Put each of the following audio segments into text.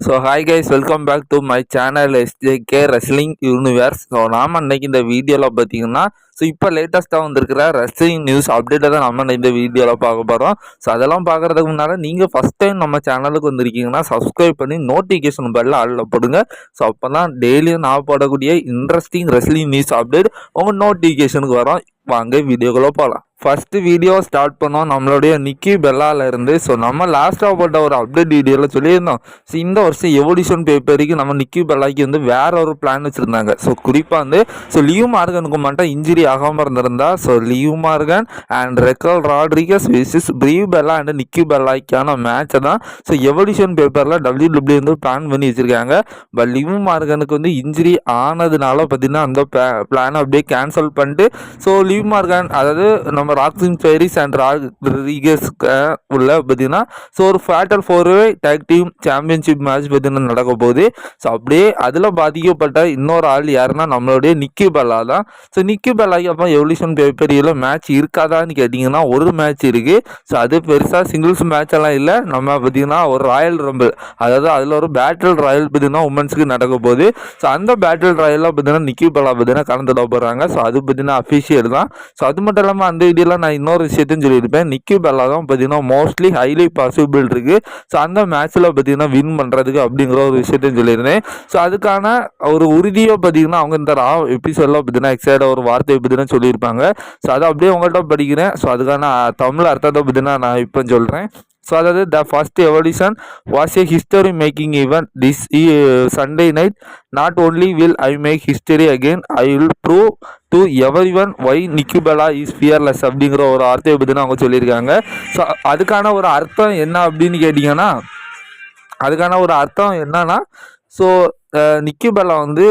So hi guys welcome back to my channel SJK wrestling universe so நாம் அன்னைக்கு இந்த வீடியோவில் பார்த்தீங்கன்னா ஸோ இப்போ லேட்டஸ்ட்டாக வந்திருக்கிற ரெஸ்லிங் நியூஸ் அப்டேட்டை தான் நம்ம இந்த வீடியோவில் பார்க்க போகிறோம் ஸோ அதெல்லாம் பார்க்குறதுக்கு முன்னால் நீங்கள் ஃபஸ்ட் டைம் நம்ம சேனலுக்கு வந்திருக்கீங்கன்னா சப்ஸ்கிரைப் பண்ணி நோட்டிஃபிகேஷன் பெல்ல ஆளில் போடுங்க. ஸோ அப்போ தான் டெய்லியும் நான் போடக்கூடிய இன்ட்ரெஸ்டிங் ரெஸ்லிங் நியூஸ் அப்டேட் உங்கள் நோட்டிஃபிகேஷனுக்கு வரும். வாங்க வீடியோக்குள்ளே போகலாம் ஃபஸ்ட்டு வீடியோ ஸ்டார்ட் பண்ணோம். நம்மளுடைய நிக்கி பெல்லாலேருந்து. ஸோ நம்ம லாஸ்ட்டாக போட்ட ஒரு அப்டேட் வீடியோவில் சொல்லியிருந்தோம். ஸோ இந்த வருஷம் எவல்யூஷன் பேப்பருக்கு நம்ம நிக்கி பெல்லாக்கு வந்து வேற ஒரு பிளான் வச்சுருந்தாங்க. ஸோ குறிப்பாக வந்து ஸோ லீவ் மார்கனுக்கு மட்டும் இன்ஜுரி ஆகாமல் இருந்திருந்தா so Liv Morgan and Raquel Rodriguez versus Brie Bella and Nikki பெல்லாக்கான மேட்சை தான் ஸோ எவல்யூஷன் பேப்பரில் டபிள்யூ டபிள்யூ வந்து பிளான் பண்ணி வச்சுருக்காங்க. பட் லீவ் மார்கனுக்கு வந்து இன்ஜுரி ஆனதுனால பார்த்தீங்கன்னா அந்த பிளானை அப்படியே கேன்சல் பண்ணிட்டு ஸோ லீவ் மார்கன் அதாவது நம்ம ராக்ஸின் ஃபெரிஸ் அண்ட் ராட்ரிகஸ்க்கு உள்ள பார்த்தீங்கன்னா ஸோ ஒரு fatal four way tag team championship match பார்த்தீங்கன்னா நடக்க போகுது. ஸோ அப்படியே அதில் பாதிக்கப்பட்ட இன்னொரு ஆள் யாருன்னா நம்மளுடைய நிக்கி பல்லா தான். ஸோ நிக்கி பல்லாக்கு அப்போ எவல்யூஷன் பேப்பரியில் மேட்ச் இருக்காதான்னு கேட்டிங்கன்னா ஒரு மேட்ச் இருக்குது ஸோ அது பெருசாக சிங்கிள்ஸ் மேட்ச் எல்லாம் இல்லை. நம்ம பார்த்தீங்கன்னா ஒரு ராயல் ரம்பிள் அதாவது அதில் ஒரு பேட்டில் ராயல் பார்த்தீங்கன்னா உமன்ஸுக்கு நடக்க போகுது. ஸோ அந்த பேட்டில் ராயலாக பார்த்தீங்கன்னா நிக்கி பல்லா பார்த்தீங்கன்னா கலந்துட போகிறாங்க ஸோ அது பார்த்தீங்கன்னா அஃபிஷியல் தான். ஸோ அது மட்டும் இல்லாமல் அந்த வீடியோவில் நான் இன்னொரு விஷயத்தையும் சொல்லியிருப்பேன். நிக்கி பெல்லா தான் பார்த்தீங்கன்னா மோஸ்ட்லி ஹைலி பாசிபிள் இருக்குது ஸோ அந்த மேட்ச்சில் பார்த்தீங்கன்னா வின் பண்ணுறதுக்கு அப்படிங்கிற ஒரு விஷயத்தையும் சொல்லியிருந்தேன். ஸோ அதுக்கான ஒரு உறுதியை பார்த்தீங்கன்னா அவங்க இந்த ரா எபிசோடில் பார்த்தீங்கன்னா எக்ஸைடாக ஒரு வார்த்தையை பார்த்தீங்கன்னா சொல்லியிருப்பாங்க. ஸோ அதை அப்படியே உங்கள்கிட்ட படிக்கிறேன். ஸோ அதுக்கான தமிழ் அர்த்தத்தை பார்த்தீங்கன்னா நான் இப்போ சொல்கிறேன் ஸோ அதாவது the first evolution was a history making event this Sunday night not only will I make history again I will prove to everyone why Nikki Bella is fearless அப்படிங்கிற ஒரு வார்த்தையை பற்றி அவங்க சொல்லியிருக்காங்க. ஸோ அதுக்கான ஒரு அர்த்தம் என்ன அப்படின்னு கேட்டிங்கன்னா அதுக்கான ஒரு அர்த்தம் என்னன்னா ஸோ நிக்கி பெல்லா வந்து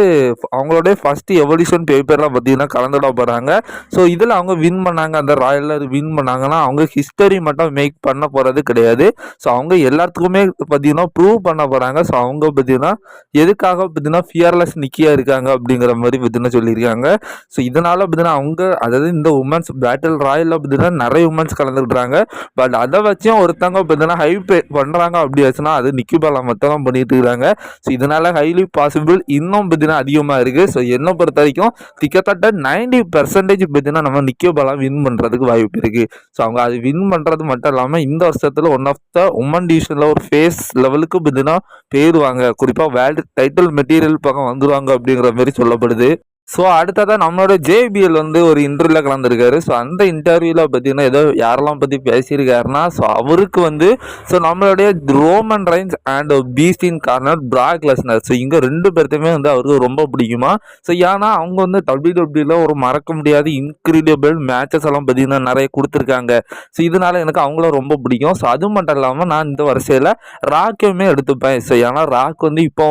அவங்களோட ஃபஸ்ட்டு எவல்யூஷன் பேப்பர்லாம் பார்த்தீங்கன்னா கலந்துட போகிறாங்க ஸோ இதில் அவங்க வின் பண்ணாங்க. அந்த ராயலில் வின் பண்ணாங்கன்னா அவங்க ஹிஸ்டரி மட்டும் மேக் பண்ண போகிறது கிடையாது. ஸோ அவங்க எல்லாத்துக்குமே பார்த்தீங்கன்னா ப்ரூவ் பண்ண போகிறாங்க ஸோ அவங்க பார்த்தீங்கன்னா எதுக்காக பார்த்தீங்கன்னா ஃபியர்லெஸ் நிக்கியாக இருக்காங்க அப்படிங்கிற மாதிரி பார்த்தீங்கன்னா சொல்லியிருக்காங்க. ஸோ இதனால் பார்த்தீங்கன்னா அவங்க அதாவது இந்த உமன்ஸ் பேட்டில் ராயலில் பார்த்தீங்கன்னா நிறைய உமன்ஸ் கலந்துக்கிட்டாங்க. பட் அதை வச்சும் ஒருத்தவங்க பார்த்தீங்கன்னா ஹை பே பண்ணுறாங்க அப்படி ஆச்சுன்னா அது நிக்கி மட்டும் தான் பண்ணிட்டு இருக்காங்க. ஸோ இதனால் ஹைலி பாசிபிள் இன்னும் பார்த்தீங்கன்னா அதிகமாக இருக்குது ஸோ என்னை பொறுத்த வரைக்கும் கிட்டத்தட்ட நைன்டி பர்சன்டேஜ் பார்த்தீங்கன்னா நம்ம நிக்கோபாலாம் வின் பண்ணுறதுக்கு வாய்ப்பு இருக்குது ஸோ அவங்க அது வின் பண்ணுறது மட்டும் இல்லாமல் இந்த வருஷத்தில் ஒன் ஆஃப் த உமன் டிவிஷனில் ஒரு ஃபேஸ் லெவலுக்கு பார்த்தீங்கன்னா போயிடுவாங்க குறிப்பாக வேர்ல்டு டைட்டில் மெட்டீரியல் பக்கம் வந்துடுவாங்க அப்படிங்கிற மாதிரி சொல்லப்படுது. ஸோ அடுத்ததாக நம்மளோட ஜேபிஎல் வந்து ஒரு இன்டர்வியூவில் கலந்துருக்காரு. ஸோ அந்த இன்டர்வியூவில் பார்த்தீங்கன்னா ஏதோ யாரெல்லாம் பற்றி பேசியிருக்காருன்னா ஸோ அவருக்கு வந்து ஸோ நம்மளுடைய ரோமன் ரைன்ஸ் அண்ட் பீஸ்டின் கார்னர் பிராக் லெஸ்னர் ஸோ இங்கே ரெண்டு பேர்த்தையுமே வந்து அவருக்கு ரொம்ப பிடிக்குமா? ஸோ ஏன்னா அவங்க வந்து டபிள்யூ டபிள்யூல ஒரு மறக்க முடியாத இன்க்ரீடியபிள் மேட்சஸ் எல்லாம் பார்த்தீங்கன்னா நிறைய கொடுத்துருக்காங்க. ஸோ இதனால எனக்கு அவங்கள ரொம்ப பிடிக்கும். ஸோ அது மட்டும் இல்லாமல் நான் இந்த வரிசையில் ராக்கையுமே எடுத்துப்பேன். ஸோ ஏன்னா ராக் வந்து இப்போ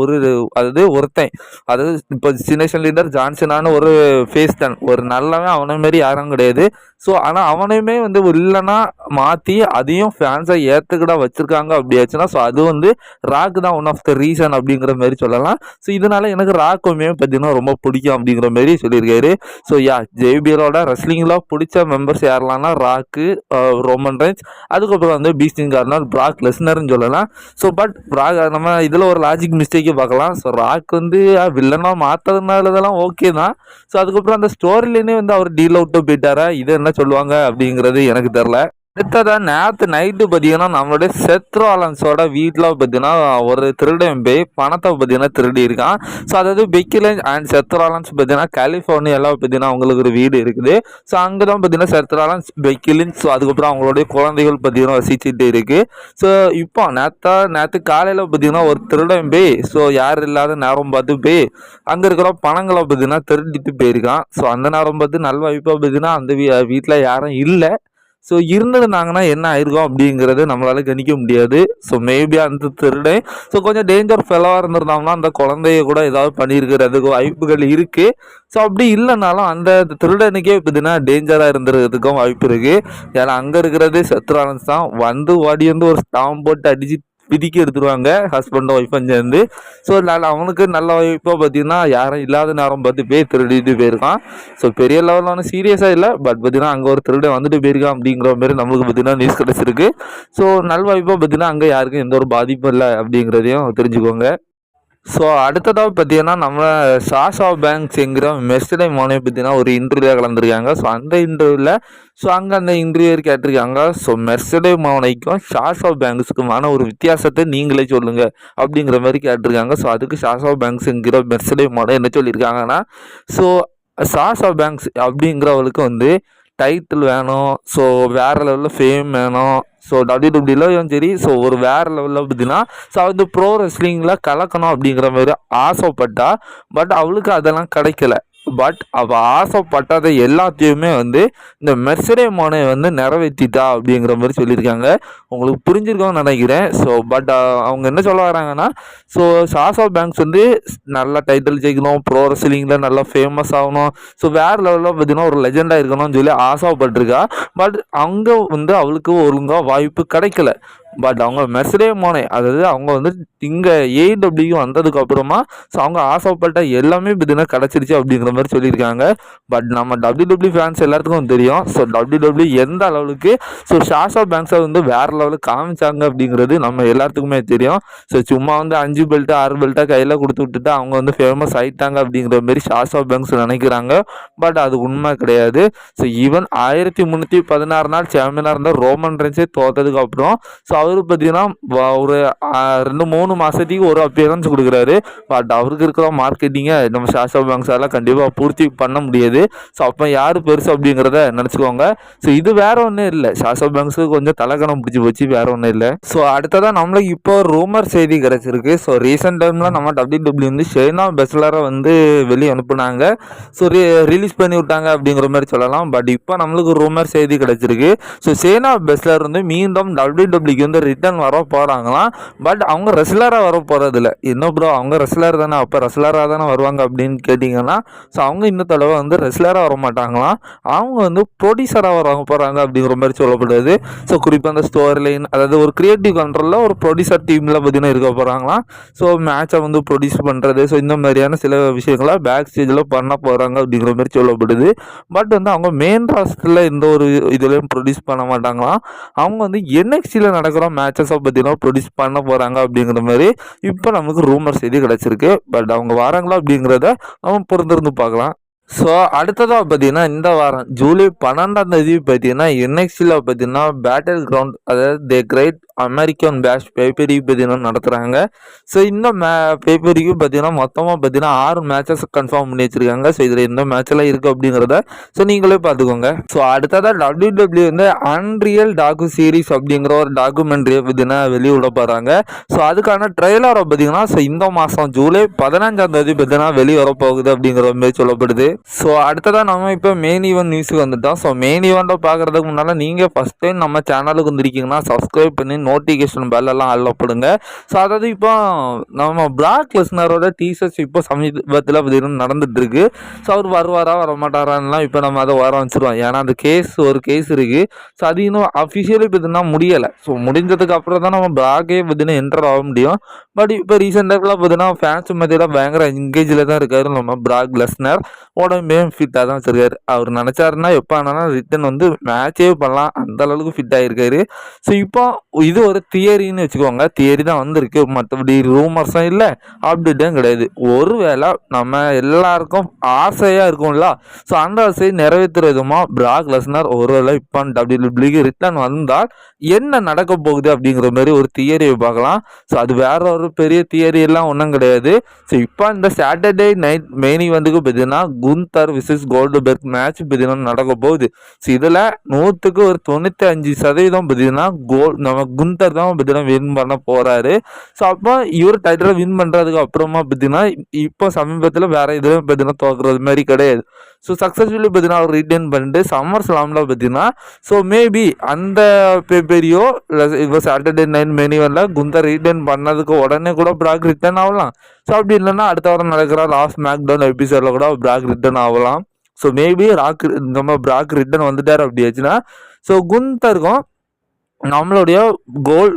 ஒரு அதாவது ஒருத்தன் அதாவது இப்போ சினேஷன் அலெக்சாண்டர் ஜான்சனான ஒரு ஃபேஸ் தன் ஒரு நல்லவன் அவனை மாரி யாரும் கிடையாது. ஸோ ஆனால் அவனையுமே வந்து இல்லைன்னா மாற்றி அதையும் ஃபேன்ஸை ஏற்றுக்கிட வச்சுருக்காங்க அப்படியாச்சுன்னா ஸோ அது வந்து ராக் தான் ஒன் ஆஃப் த ரீசன் அப்படிங்கிற மாதிரி சொல்லலாம். ஸோ இதனால எனக்கு ராக்குமே பார்த்தீங்கன்னா ரொம்ப பிடிக்கும் அப்படிங்கிற மாதிரி சொல்லியிருக்காரு. ஸோ யா ஜேபிஎலோட ரெஸ்லிங்கில் பிடிச்ச மெம்பர்ஸ் யாரெல்லாம்னா ராக்கு ரோமன் ரேஞ்ச் அதுக்கப்புறம் வந்து பீஸ்டின் கார்னர் பிராக் லெஸ்னர்னு சொல்லலாம். ஸோ பட் ராக் நம்ம இதில் ஒரு லாஜிக் மிஸ்டேக்கே பார்க்கலாம். ஸோ ராக் வந்து uh, வில்லனாக மாற்றதுனால அதெல்லாம் ஓகே தான். ஸோ அதுக்கப்புறம் அந்த ஸ்டோரிலேனே வந்து அவர் டீல் அவுட்டும் போயிட்டாரா? இது என்ன சொல்லுவாங்க அப்படிங்கிறது எனக்கு தெரில அடுத்ததாக நேற்று நைட்டு பார்த்தீங்கன்னா நம்மளுடைய செத்ராலன்ஸோட வீட்டில் பார்த்தீங்கன்னா ஒரு திருடன் போய் பணத்தை பார்த்தீங்கன்னா திருடி இருக்கான் ஸோ அதாவது பெக்கிலன்ஸ் அண்ட் செத்ராலன்ஸ் பார்த்தீங்கன்னா கலிஃபோர்னியாவில் பார்த்தீங்கன்னா அவங்களுக்கு ஒரு வீடு இருக்குது. ஸோ அங்கே தான் பார்த்தீங்கன்னா செத்ராலன்ஸ் பெக்கிலின்ஸ் ஸோ அதுக்கப்புறம் அவங்களுடைய குழந்தைகள் பார்த்தீங்கன்னா வசிச்சுட்டு இருக்குது ஸோ இப்போ நேற்று நேற்று காலையில் பார்த்தீங்கன்னா ஒரு திருடன் போய் ஸோ யார் இல்லாத நேரம் பார்த்து போய் அங்கே இருக்கிற பணங்களை பார்த்தீங்கன்னா திருடிட்டு போயிருக்கான். ஸோ அந்த நேரம் பார்த்து நல்வாய்ப்பாக பார்த்தீங்கன்னா அந்த வீ வீட்டில் யாரும் இல்லை. ஸோ இருந்திருந்தாங்கன்னா என்ன ஆயிருக்கும் அப்படிங்கிறது நம்மளால கணிக்க முடியாது. ஸோ மேபி அந்த திருடன் ஸோ கொஞ்சம் டேஞ்சர் ஃபெலவாக இருந்திருந்தோம்னா அந்த குழந்தைய கூட ஏதாவது பண்ணியிருக்கிறதுக்கு வாய்ப்புகள் இருக்குது ஸோ அப்படி இல்லைனாலும் அந்த திருடனுக்கே பார்த்தீங்கன்னா டேஞ்சராக இருந்துருக்கிறதுக்கும் வாய்ப்பு இருக்குது ஏன்னா அங்கே இருக்கிறதே சத்ரானஸ் தான். வந்து ஓடி வந்து ஒரு ஸ்டாம் போட்டு அடிச்சு பிதிக்கி எடுத்துருவாங்க ஹஸ்பண்டும் ஒய்ஃபும் சேர்ந்து. ஸோ நல்ல அவனுக்கு நல்ல வாய்ப்பாக பார்த்தீங்கன்னா யாரும் இல்லாத நேரம் பார்த்து போய் திருடிட்டு போயிருக்கான். ஸோ பெரிய லெவலில் ஒன்றும் சீரியஸாக இல்லை பட் பார்த்தீங்கன்னா அங்கே ஒரு திருடன் வந்துட்டு போயிருக்கான் அப்படிங்கிற மாதிரி நம்மளுக்கு பார்த்தீங்கன்னா நியூஸ் கிடச்சிருக்கு. ஸோ நல்வாய்ப்பாக பார்த்தீங்கன்னா அங்கே யாருக்கும் எந்த ஒரு பாதிப்பும் இல்லை அப்படிங்கிறதையும் தெரிஞ்சுக்கோங்க. ஸோ அடுத்ததாக பார்த்தீங்கன்னா நம்ம சாஷா பேங்க்ஸுங்கிற மெஸ்டடை மோனை பார்த்தீங்கன்னா ஒரு இன்டர்வியூவில் கலந்துருக்காங்க. ஸோ அந்த இன்டர்வியூவில் ஸோ அங்கே அந்த இன்டர்வியூ கேட்டிருக்காங்க. ஸோ மெர்சடை மோனைக்கும் ஷாஷா பேங்க்ஸுக்குமான ஒரு வித்தியாசத்தை நீங்களே சொல்லுங்கள் அப்படிங்கிற மாதிரி கேட்டிருக்காங்க. ஸோ அதுக்கு ஷாஷா பேங்க்ஸுங்கிற மெர்சடை மோனை என்ன சொல்லியிருக்காங்கன்னா ஸோ சாஷா பேங்க்ஸ் அப்படிங்கிறவளுக்கு வந்து டைட்டில் வேணும். ஸோ வேறு லெவலில் ஃபேம் வேணும். ஸோ டபிள்யூடபிள்யூலையும் சரி. ஸோ ஒரு வேறு லெவலில் பார்த்தீங்கன்னா ஸோ வந்து ப்ரோ ரெஸ்லிங்கில் கலக்கணும் அப்படிங்கிற மாதிரி ஆசைப்பட்டா பட் அவளுக்கு அதெல்லாம் கிடைக்கல. பட் அவள் ஆசைப்பட்டதை எல்லாத்தையுமே வந்து இந்த மெர்சடே மானை வந்து நிறைவேற்றிட்டா அப்படிங்கிற மாதிரி சொல்லியிருக்காங்க. உங்களுக்கு புரிஞ்சிருக்கோன்னு நினைக்கிறேன். ஸோ பட் அவங்க என்ன சொல்ல வராங்கன்னா ஸோ சாசா பேங்க்ஸ் வந்து நல்லா டைட்டில் ஜெயிக்கணும். ப்ரோ ரெஸ்லிங்கில் நல்லா ஃபேமஸ் ஆகணும். ஸோ வேறு லெவலில் பார்த்தீங்கன்னா ஒரு லெஜெண்டாக இருக்கணும்னு சொல்லி ஆசைப்பட்டிருக்கா. பட் அங்கே வந்து அவளுக்கு ஒழுங்காக வாய்ப்பு கிடைக்கல. பட் அவங்க மெஸ்ரே மோனே அதாவது அவங்க வந்து இங்கே ஏடபிள்யூ வந்ததுக்கு அப்புறமா ஸோ அவங்க ஆசைப்பட்ட எல்லாமே பார்த்தீங்கன்னா கிடச்சிருச்சு அப்படிங்கிற மாதிரி சொல்லியிருக்காங்க. பட் நம்ம டபிள்யூ டபிள்யூ ஃபேன்ஸ் எல்லாத்துக்கும் தெரியும். ஸோ டபிள்யூ டபிள்யூ எந்த அளவுக்கு ஸோ ஷாஷா பேங்க்ஸை வந்து வேறு லெவலுக்கு காமிச்சாங்க அப்படிங்கிறது நம்ம எல்லாத்துக்குமே தெரியும். ஸோ சும்மா வந்து அஞ்சு பெல்ட்டு ஆறு பெல்ட்டாக கையில் கொடுத்து விட்டுட்டு அவங்க வந்து ஃபேமஸ் ஆகிட்டாங்க அப்படிங்கிற மாதிரி ஷாஷா பேங்க்ஸ் நினைக்கிறாங்க. பட் அது உண்மை கிடையாது. ஸோ ஈவன் ஆயிரத்தி முந்நூற்றி பதினாறு நாள் சாம்பியனாக இருந்தால் ரோமன் ரென்ஸே தோத்ததுக்கு அப்புறம் ஸோ அவர் பார்த்தீங்கன்னா ஒரு ரெண்டு மூணு மாதத்துக்கு ஒரு அப்பியரன்ஸ் கொடுக்குறாரு. பட் அவருக்கு இருக்கிற மார்க்கெட்டிங்கை நம்ம ஷாஷா பேங்க்ஸால் கண்டிப்பாக பூர்த்தி பண்ண முடியாது. ஸோ அப்போ யார் பெருசு அப்படிங்கிறத நினச்சிக்கோங்க. ஸோ இது வேற ஒன்றும் இல்லை. சாஷா பேங்க்ஸுக்கு கொஞ்சம் தலைக்கணம் பிடிச்சி போச்சு வேற ஒன்றும் இல்லை. ஸோ அடுத்ததாக நம்மளுக்கு இப்போ ரூமர் செய்தி கிடச்சிருக்கு. ஸோ ரீசெண்ட் டைமில் நம்ம டபிள்யூ டபிள்யூ வந்து ஷெய்னா பெஸ்லரை வந்து வெளியே அனுப்புனாங்க. ஸோ ரிலீஸ் பண்ணி விட்டாங்க அப்படிங்கிற மாதிரி சொல்லலாம். பட் இப்போ நம்மளுக்கு ரூமர் செய்தி கிடச்சிருக்கு. ஸோ சேனா பெஸ்லர் வந்து மீண்டும் டபிள்யூ டபிள்யூக்கு வந்து ரிட்டர்ன் வர போகிறாங்களாம் பட் அவங்க ரெஸ்லராக வர போகிறதில்ல இன்னும் ப்ரோ அவங்க ரெஸ்லர் தானே அப்போ ரெஸ்லராக தானே வருவாங்க அப்படின்னு கேட்டிங்கன்னா ஸோ அவங்க இன்னும் தடவை வந்து ரெஸ்லராக வர மாட்டாங்களாம். அவங்க வந்து ப்ரொடியூசராக வர போகிறாங்க அப்படிங்கிற மாதிரி சொல்லப்படுது. ஸோ குறிப்பாக அந்த ஸ்டோரி லைன் அதாவது ஒரு க்ரியேட்டிவ் கண்ட்ரோலில் ஒரு ப்ரொடியூசர் டீமில் பார்த்தீங்கன்னா இருக்க போகிறாங்களாம் ஸோ மேட்சை வந்து ப்ரொடியூஸ் பண்ணுறது ஸோ இந்த மாதிரியான சில விஷயங்களை பேக் ஸ்டேஜில் பண்ண போகிறாங்க அப்படிங்கிற மாதிரி சொல்லப்படுது. பட் வந்து அவங்க மெயின் ராஸ்டரில் எந்த ஒரு இதுலேயும் ப்ரொடியூஸ் பண்ண மாட்டாங்களாம். அவங்க வந்து என்எக்சியில் நடக்கிற மேட்சஸை பார்த்தீங்கன்னா ப்ரொடியூஸ் பண்ண போகிறாங்க அப்படிங்கிற மாதிரி இப்போ நமக்கு ரூமர் செய்தி கிடச்சிருக்கு. பட் அவங்க வராங்களா அப்படிங்கிறத நம்ம பொறுத்திருந்து பார்க்கலாம். ஸோ அடுத்ததாக பார்த்தீங்கன்னா இந்த வாரம் ஜூலை பன்னெண்டாம் தேதி பார்த்தீங்கன்னா என்எக்ஸியில் பார்த்தீங்கன்னா பேட்டில் கிரவுண்ட் அதாவது தி கிரேட் அமெரிக்கன் பேஷ் பேப்பரிக்கு பார்த்தீங்கன்னா நடத்துகிறாங்க ஸோ இந்த மே பேப்பரிக்கு பார்த்தீங்கன்னா மொத்தமாக பார்த்தீங்கன்னா ஆறு மேட்சஸ் கன்ஃபார்ம் பண்ணி வச்சுருக்காங்க. ஸோ இதில் எந்த மேட்செல்லாம் இருக்குது அப்படிங்கிறத ஸோ நீங்களே பார்த்துக்கோங்க. ஸோ அடுத்ததாக டபிள்யூ டபிள்யூ வந்து அன்ரியல் டாக்கு சீரிஸ் அப்படிங்கிற ஒரு டாக்குமெண்ட்ரியை பார்த்தீங்கன்னா வெளியிட போகிறாங்க ஸோ அதுக்கான ட்ரெய்லரை பார்த்தீங்கன்னா ஸோ இந்த மாதம் ஜூலை பதினஞ்சாம் தேதி பார்த்தீங்கன்னா வெளியே போகுது அப்படிங்கிற மாதிரி சொல்லப்படுது. ஸோ அடுத்ததாக நம்ம இப்போ மெயின் ஈவெண்ட் நியூஸுக்கு வந்துட்டோம். ஸோ மெயின் ஈவெண்ட்டை பார்க்குறதுக்கு முன்னால் நீங்கள் ஃபஸ்ட் டைம் நம்ம சேனலுக்கு வந்திருக்கீங்கன்னா சப்ஸ்கிரைப் பண்ணி நோட்டிஃபிகேஷன் பெல்லெல்லாம் அள்ளப்படுங்க ஸோ அதாவது இப்போ நம்ம பிராக் லெஸ்னரோட டீசர்ஸ் இப்போ சமீபத்தில் பார்த்தீங்கன்னா நடந்துட்டு இருக்கு ஸோ அவர் வருவாரா வர மாட்டாரான்லாம் இப்போ நம்ம அதை வர வச்சிருவோம். ஏன்னா அந்த கேஸ் ஒரு கேஸ் இருக்குது ஸோ அது இன்னும் அஃபிஷியலி பார்த்தீங்கன்னா முடியலை. ஸோ முடிஞ்சதுக்கு அப்புறம் தான் நம்ம பிராக்கே பார்த்தீங்கன்னா என்டர் ஆக முடியும். பட் இப்போ ரீசெண்டாக பார்த்தீங்கன்னா ஃபேன்ஸ் மத்தியில் பயங்கர என்கேஜில் தான் இருக்காரு நம்ம பிராக் லெஸ்னர் உடம்பே ஃபிட்டாக தான் வச்சிருக்காரு. அவர் நினச்சாருன்னா எப்போ ஆனாலும் ரிட்டன் வந்து மேட்சே பண்ணலாம். அந்த அளவுக்கு ஃபிட் ஆகிருக்காரு ஸோ இப்போ இது இது ஒரு தியரின்னு வச்சுக்கோங்க. தியரி தான் வந்திருக்கு. மற்றபடி ரூமர்ஸும் இல்லை. அப்டேட்டும் கிடையாது. ஒருவேளை நம்ம எல்லாருக்கும் ஆசையாக இருக்கும்ல. ஸோ அந்த ஆசையை நிறைவேற்றுற விதமாக பிராக் லெஸ்னர் ஒருவேளை இப்போ டபிள்யூபிள்யூக்கு ரிட்டர்ன் வந்தால் என்ன நடக்க போகுது அப்படிங்கிற மாதிரி ஒரு தியரியை பார்க்கலாம். ஸோ அது வேற ஒரு பெரிய தியரியெல்லாம் ஒன்றும் கிடையாது. ஸோ இப்போ இந்த சாட்டர்டே நைட் மெயின் ஈவெண்ட்டுக்கு பார்த்தீங்கன்னா குந்தர் விசஸ் கோல்டுபெர்க் மேட்ச் பார்த்தீங்கன்னா நடக்க போகுது. ஸோ இதில் நூற்றுக்கு ஒரு தொண்ணூற்றி அஞ்சு சதவீதம் பார்த்தீங்கன்னா கோல் நம்ம குந்தர் தான் பார்த்தீங்கன்னா வின் பண்ண போகிறாரு ஸோ அப்போ இவர் டைட்டில் வின் பண்ணுறதுக்கு அப்புறமா பார்த்தீங்கன்னா இப்போ சமீபத்தில் வேற எதுவும் பார்த்தீங்கன்னா தோக்குறது மாதிரி கிடையாது. ஸோ சக்ஸஸ்ஃபுல்லி பார்த்தீங்கன்னா அவர் ரிட்டர்ன் பண்ணிட்டு சம்மர் ஸ்லாமில் பார்த்தீங்கன்னா ஸோ மேபி அந்த பெரியோ இப்போ சாட்டர்டே நைன் மெனி வரல குந்தா ரிட்டர்ன் பண்ணதுக்கு உடனே கூட பிராக் ரிட்டர்ன் ஆகலாம். ஸோ அப்படி இல்லைன்னா அடுத்த வாரம் நடக்கிற லாஸ்ட் மேக் டவுன் எபிசோடில் கூட பிராக் ரிட்டர்ன் ஆகலாம். ஸோ மேபி ராக் நம்ம பிராக் ரிட்டர்ன் வந்துட்டார் அப்படி ஆச்சுன்னா ஸோ குந்தருக்கும் நம்மளுடைய கோல்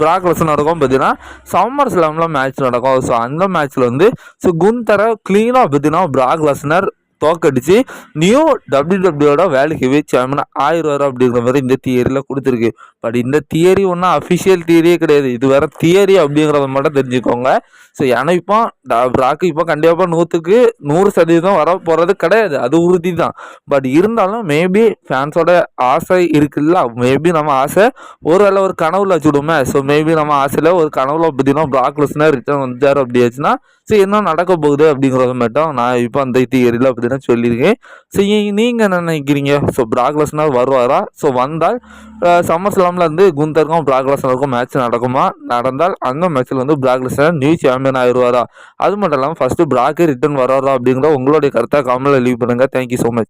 பிராக் நடக்கும் பார்த்தீங்கன்னா சம்மர் ஸ்லாமில் மேட்ச் நடக்கும். ஸோ அந்த மேட்ச்சில் வந்து ஸோ குந்தரை க்ளீனாக பார்த்தீங்கன்னா பிராக் தோக்கடிச்சு நியூ டபிள்யூடபிள்யூட வேர்ல்டு ஹெவி சாம்பியன் ஆயிரம் அப்படிங்கிற மாதிரி இந்த தியரியில் கொடுத்துருக்கு. பட் இந்த தியரி ஒன்றும் அஃபிஷியல் தியரியே கிடையாது. இது வேற தியரி அப்படிங்கிறத மட்டும் தெரிஞ்சுக்கோங்க. ஸோ ஏன்னா இப்போ ராக்கு இப்போ கண்டிப்பாக நூற்றுக்கு நூறு சதவீதம் வர போகிறது கிடையாது. அது உறுதி தான் பட் இருந்தாலும் மேபி ஃபேன்ஸோட ஆசை இருக்குல்ல? மேபி நம்ம ஆசை ஒரு வேளை ஒரு கனவுல வச்சுடுமே. ஸோ மேபி நம்ம ஆசையில் ஒரு கனவுல பார்த்தீங்கன்னா பிளாக் லிஸ்னர் ரிட்டர்ன் வந்தார் அப்படி ஆச்சுன்னா ஸோ என்ன நடக்க போகுது அப்படிங்கிறத மட்டும் நான் இப்போ அந்த தியரியில் அப்படின்னு சொல்லியிருக்கேன் ஸோ நீங்கள் என்ன நினைக்கிறீங்க? ஸோ பிராக் லெஸ்னர் வருவாரா? ஸோ வந்தால் சம்மர் ஸ்லாமில் வந்து குந்தருக்கும் பிராக் லெஸ்னருக்கும் மேட்ச் நடக்குமா? நடந்தால் அந்த மேட்ச்சில் வந்து பிராக் லெஸ்னர் நியூ சாம்பியன் ஆயிடுவாரா? அது மட்டும் இல்லாமல் ஃபஸ்ட்டு பிராக்கே ரிட்டர்ன் வராரா அப்படிங்கிற உங்களுடைய கருத்தை கமலில் லீவ் பண்ணுங்கள் தேங்க்யூ ஸோ மச்